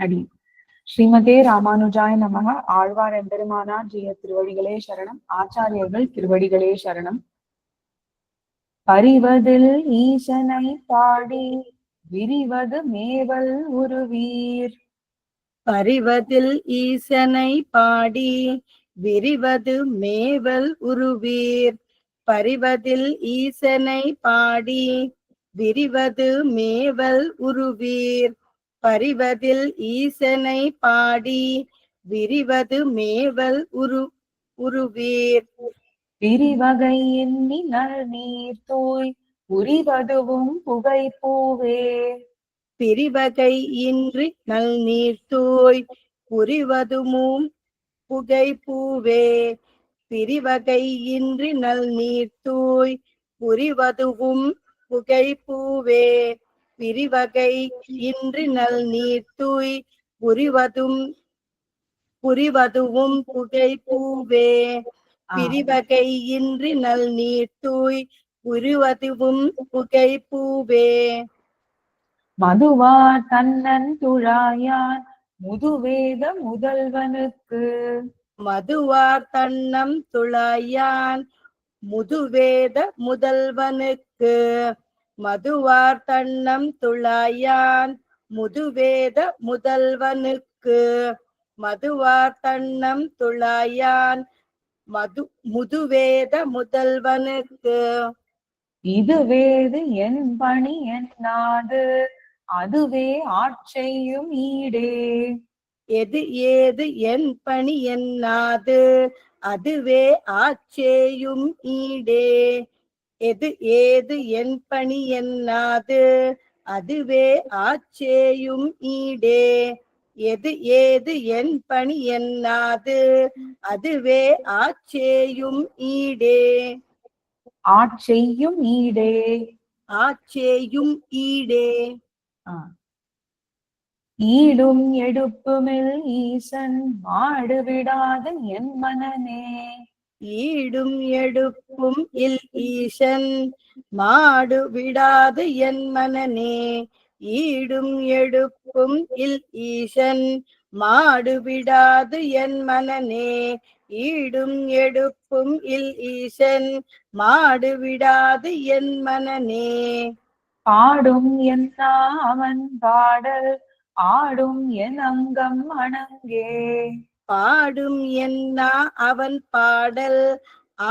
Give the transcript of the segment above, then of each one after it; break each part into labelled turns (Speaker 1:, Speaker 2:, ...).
Speaker 1: அடி. ஸ்ரீமதே ராமானுஜாய நமக. ஆழ்வார் எம்பெருமானார் ஜெய திருவடிகளே சரணம். ஆச்சாரியர்கள் திருவடிகளே சரணம். பரிவதில் ஈசனை பாடி விரிவது மேவல் உருவீர்.
Speaker 2: பரிவதில் ஈசனை பாடி விரிவது மேவல் உருவீர். பரிவதில் ஈசனை பாடி விரிவது மேவல் உருவீர். பரிவதில் ஈசனை பாடி விரிவது மேவல் உரு உருவீர்.
Speaker 1: விரிவகை எண்ணி நல் நீர் தூய் உரிவதுவும் புகை பூவே.
Speaker 2: பிரிவகை இன்றி நல் நீர் தூய் புரிவதுமும் புகை பூவே. பிரிவகை இன்றி நல் நீர் தூய் புரிவதுவும் புகை பூவே. பிரிவகை இன்றி நல் நீர் தூய் புரிவதும் புரிவதுவும் புகை பூவே பிரிவகை இன்றி நல் நீர் தூய் புரிவதுவும் புகை பூவே
Speaker 1: மதுவா தன்னன் துழாயான் முதுவேத முதல்வனுக்கு.
Speaker 2: மதுவார் தன்னம் துளாயான் முதுவேத முதல்வனுக்கு. மதுவார் தன்னம் துளாயான் முதுவேத முதல்வனுக்கு. மதுவார் தன்னம் துளாயான் மது முதுவேத முதல்வனுக்கு.
Speaker 1: இது வேது என் பணி என்னாது அதுவே ஆட்செய்யும் ஈடே.
Speaker 2: எது ஏது என் பணி என்னாது அதுவே ஆச்சேயும் ஈடே. எது ஏது என் பணி என்னாது? அதுவே ஆச்சேயும் ஈடே. எது ஏது என் பணி என்னாது? அதுவே ஆச்சேயும் ஈடே.
Speaker 1: ஆட்செய்யும் ஈடே.
Speaker 2: ஆச்சேயும் ஈடே.
Speaker 1: ஈடும் எடுப்புமில் ஈசன் மாடு விடாத என் மனனே
Speaker 2: ஈடும் எடுப்பும் இல் ஈசன். மாடு விடாது என் மனநே ஈடும் எடுப்பும் இல் ஈசன். மாடு விடாது என் மனநே ஈடும் எடுப்பும் இல் ஈசன். மாடு விடாது என் மனநே.
Speaker 1: பாடும் என்னா அவன் பாடல் ஆடும் என் அங்கம் அணங்கே
Speaker 2: பாடும் என்னா அவன் பாடல்?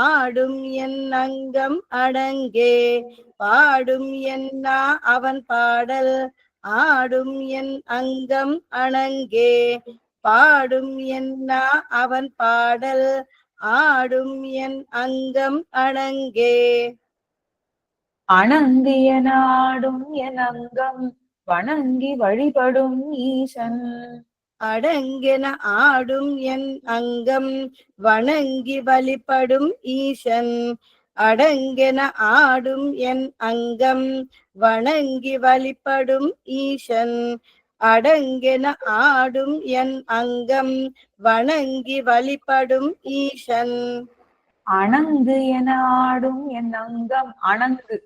Speaker 2: ஆடும் என் அங்கம் அடங்கே. பாடும் என்னா அவன் பாடல்? ஆடும் என் அங்கம் அணங்கே பாடும் என்னா அவன் பாடல்? ஆடும் என் அங்கம் அணங்கே
Speaker 1: அணங்கு என ஆடும் என் அங்கம் வணங்கி வழிபடும் ஈசன்.
Speaker 2: அடங்கென ஆடும் என் அங்கம் வணங்கி வழிபடும் ஈசன். அடங்கென ஆடும் என் அங்கம் வணங்கி வழிபடும் ஈசன். அடங்கென ஆடும் என் அங்கம் வணங்கி வழிபடும் ஈசன்.
Speaker 1: அணங்கு என ஆடும் என் அங்கம் அணங்கு.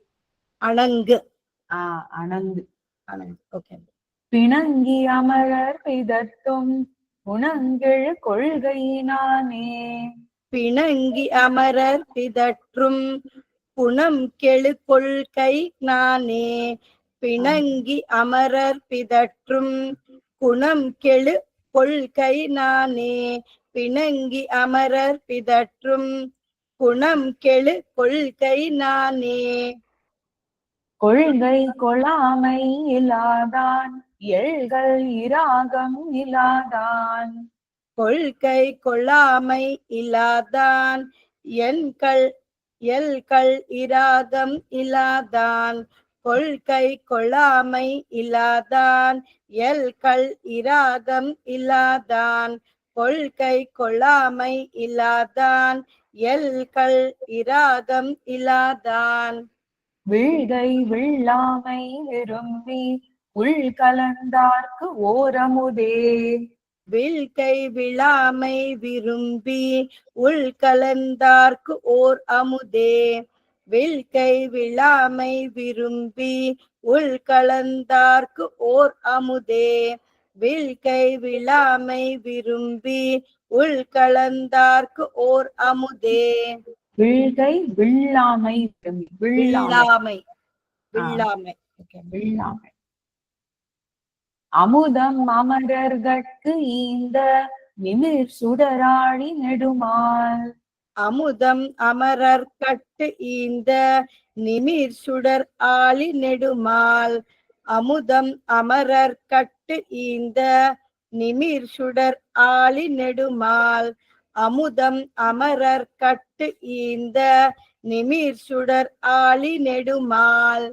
Speaker 2: அணங்கு.
Speaker 1: ஆஹ் அணங்கு.
Speaker 2: அணங்கு. ஓகே.
Speaker 1: பிணங்கி அமரர் பிதற்றும் உணங்கெழு கொள்கையினானே.
Speaker 2: பிணங்கி அமரர் பிதற்றும் புனம் கெழு கொள்கை நானே பிணங்கி அமரர் பிதற்றும் குணம் கெழு கொள்கை நானே பிணங்கி அமரர் பிதற்றும் குணம் கெழு கொள்கை நானே
Speaker 1: கொள்கை கொளாமை இல்லாதான் எள்கள் இராகம் இல்லாதான்.
Speaker 2: கொள்கை கொள்ளாமை இல்லாதான். எண்கள் எல்கள் இராகம் இல்லாதான். கொள்கை கொள்ளாமை இல்லாதான். எல்கள் இராகம் இல்லாதான். கொள்கை கொள்ளாமை இல்லாதான். எல்கள் இராகம் இல்லாதான்.
Speaker 1: விழ்கை விழாமை விரும்பி உள் கலந்தார்க்கு ஓரமுதே.
Speaker 2: வில்கை விழாமை விரும்பி உள் கலந்தார்க்கு ஓர் அமுதே. வில்கை விழாமை விரும்பி உள் கலந்தார்க்கு ஓர் அமுதே. வில்கை விழாமை விரும்பி உள் கலந்தார்க்கு ஓர் அமுதே.
Speaker 1: விழ்கை வில்லாமை வில்லாமை. Okay, வில்லாமை. அமுதம் அமரர்கட்கு ஈந்த நிமிர் சுடராழி நெடுமால்.
Speaker 2: அமுதம் அமரர் கட்டு ஈந்த நிமிர் சுடர் ஆளி நெடுமால். அமுதம் அமரர் கட்டு ஈந்த நிமிர் சுடர் ஆளி நெடுமால். அமுதம் அமரர் கட்டு ஈந்த நிமிர் சுடர் ஆளி நெடுமால்.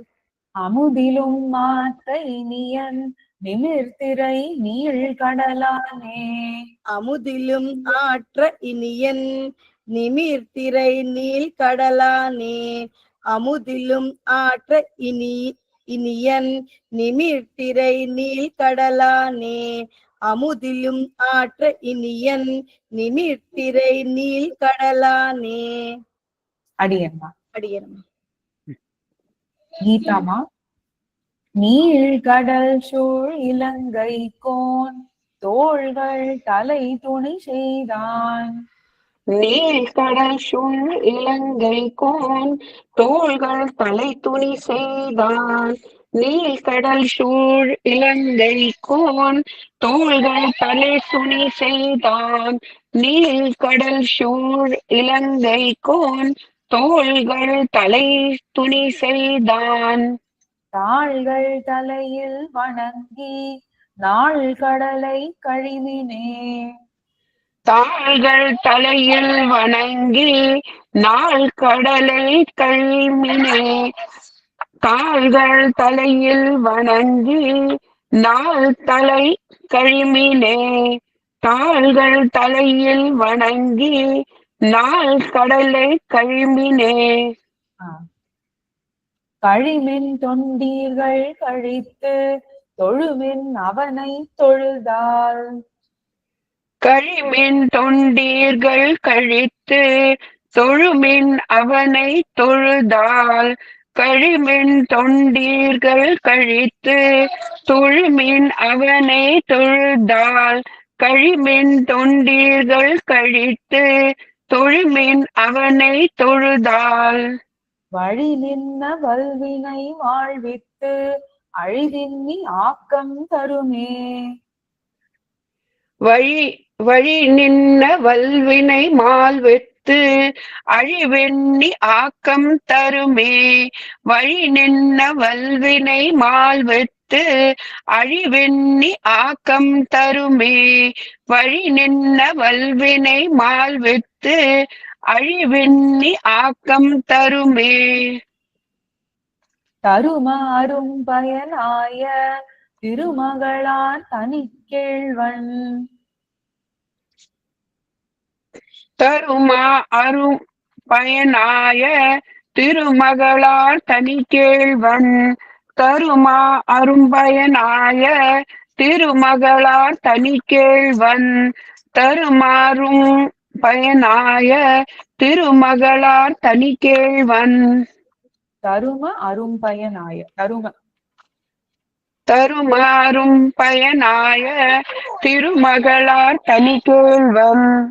Speaker 1: அமுதிலும் மாத்த இனியன் நிமிர்திரை நீள் கடலானே.
Speaker 2: அமுதிலும் ஆற்ற இனியன் நிமிர்திரை நீள் கடலானே. அமுதிலும் ஆற்ற இனி இனியன் நிமிர்திரை நீள் கடலானே. அமுதிலும் ஆற்ற இனியன் நிமிர்திரை நீள் கடலானே.
Speaker 1: அடியம்மா.
Speaker 2: அடியன்
Speaker 1: கீதாமா நீள் கடல் சூழ் இலங்கை கோன் தோள்கள் தலை துணை செய்தான்.
Speaker 3: நீழ்கடல் சூழ் இலங்கை கோன் தோள்கள் தலை துணி செய்தான். நீழ்கடல் சூழ் இலங்கை கோன் தோள்கள் தலை துணி செய்தான். நீழ்கடல் சூழ் இலங்கை கோன் தோள்கள் தலை துணி செய்தான்.
Speaker 1: தாள்கள் தலையில் வணங்கி நாள் கடலை கழிவினே.
Speaker 3: தாள்கள் தலையில் வணங்கி நாள் கடலை கழிமினே தாள்கள் தலையில் வணங்கி நாள் தலை கழிமினே தாள்கள் தலையில் வணங்கி நாள் கடலை கழிமினே
Speaker 1: கழிமின் தொண்டீர்கள் கழித்து தொழுமின் அவனை தொழுதால்.
Speaker 3: கழிமின் தொண்டீர்கள் கழித்து தொழுமின் அவனை தொழுதால். கழிமின் தொண்டீர்கள் கழித்து தொழுமின் அவனை தொழுதால். கழிமின் தொண்டீர்கள் கழித்து தொழுமின் அவனை தொழுதால்.
Speaker 1: வழி நின்ன வல்வினை வாழ்வித்து அழிதின்னி ஆக்கம் தருமே.
Speaker 3: வழி வழி நின்ன வல்வினை மால்வெத்து அழிவெண்ணி ஆக்கம் தருமே. வழி நின்ன வல்வினை மால்வெத்து அழிவெண்ணி ஆக்கம் தருமே. வழி நின்ன வல்வினை மால்வெத்து அழிவெண்ணி ஆக்கம் தருமே.
Speaker 1: தரும அரும் பயனாய திருமகளார் தனிக்கேழ்வன்
Speaker 3: தருமா அரும் பயனாய திருமகளார் தனிக்கேழ்வன் தருமா அரும்பயனாய திருமகளார் தனிக்கேழ்வன் தருமாறும் பயனாய திருமகளார் தனிக்கேழ்வன்
Speaker 1: தரும அரும் பயனாய தரும.
Speaker 3: தருமாறும் பயனாய திருமகளார் தனிக்கேழ்வன்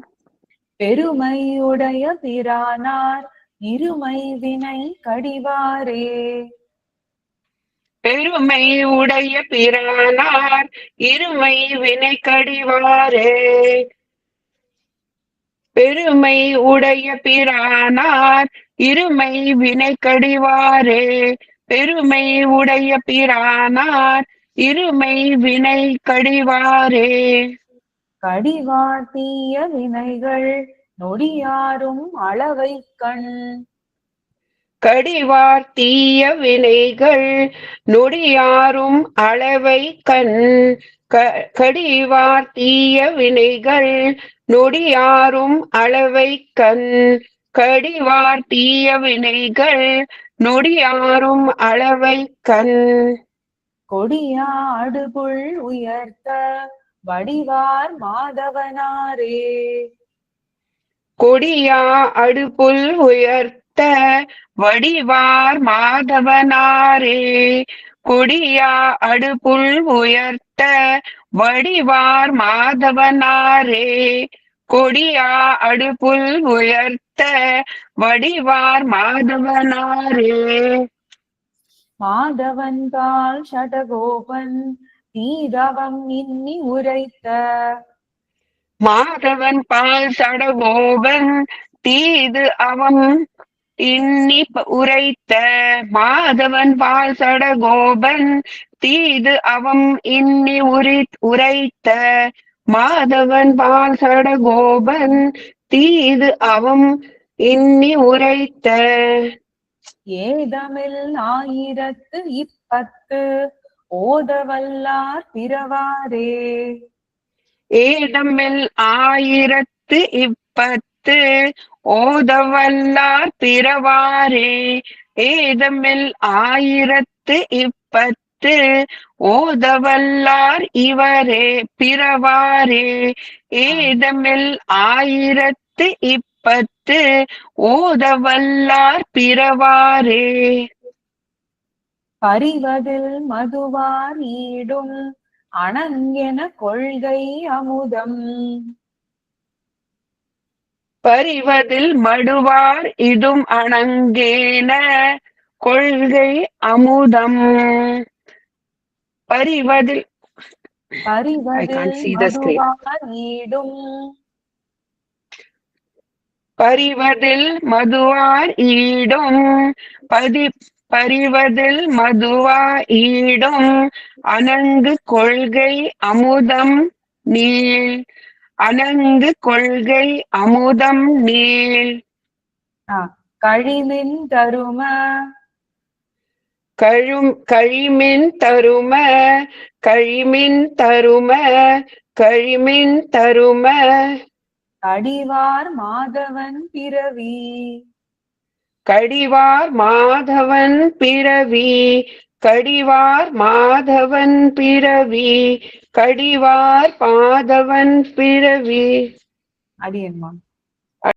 Speaker 1: பெருமையுடைய பிரானார் இருமை வினை கடிவாரே.
Speaker 3: பெருமை உடைய பிரானார் இருமை வினை கடிவாரே. பெருமை உடைய பிரானார் இருமை வினை கடிவாரே. பெருமை உடைய பிரானார் இருமை வினை கடிவாரே.
Speaker 1: கடிவார் தீய வினைகள் நொடியாரும் அளவை கண்.
Speaker 3: கடிவார் தீய வினைகள் நொடியாரும் அளவை கண். கடிவார் தீய வினைகள் நொடியாரும் அளவை கண். கடிவார் தீய வினைகள் நொடியாரும் அளவை கண்.
Speaker 1: கொடியா அடுபுள் உயர்த்த வடிவார் மாதவனாரே.
Speaker 3: கொடியா அடுப்புல் உயர்த்த வடிவார் மாதவனாரே. கொடியா அடுப்புல் உயர்த்த வடிவார் மாதவனாரே. கொடியா அடுப்புல் உயர்த்த வடிவார் மாதவனாரே.
Speaker 1: மாதவன் கால் ஷடகோபன் தீரவம் இன்னி உரைத்த.
Speaker 3: மாதவன் பால் சடகோபன் தீது அவன் இன்னி உரைத்த மாதவன் பால் சடகோபன் தீது அவம் இன்னி உரி உரைத்த மாதவன் பால் சடகோபன் தீது அவம் இன்னி உரைத்த.
Speaker 1: ஏதமில் ஆயிரத்து இப்பத்து ஓதவல்லார் பிறவாரே.
Speaker 3: ஏதமில் ஆயிரத்து இப்பத்து ஓதவல்லார் பிறவாரே. ஏதமில் ஆயிரத்து இப்பத்து ஓதவல்லார் இவரே பிறவாரே. ஏதமில் ஆயிரத்து இப்பத்து ஓதவல்லார் பிறவாரே.
Speaker 1: பறிவதில் மதுவார் ஈடும் அணங்கென கொள்கை அமுதம்.
Speaker 3: பறிவதில் மடுவார் இதும் அணங்கேன கொள்கை அமுதம். பறிவதில்
Speaker 1: ஈடும்
Speaker 3: பறிவதில் மதுவார் ஈடும் பதி பறிவதில் மதுவா ஈடும் அணங்கு கொள்கை அமுதம் நீள் அணங்கு கொள்கை அமுதம் நீள்.
Speaker 1: கழிமின் தரும.
Speaker 3: கழும் கழிமின் தரும கழிமின் தரும கழிமின் தரும.
Speaker 1: அடிவார் மாதவன் பிறவி.
Speaker 3: கடிவார் மாதவன் பிறவி. கடிவார் மாதவன் பிறவி கடிவார் பாதவன் பிறவி.
Speaker 1: அடியன்மா.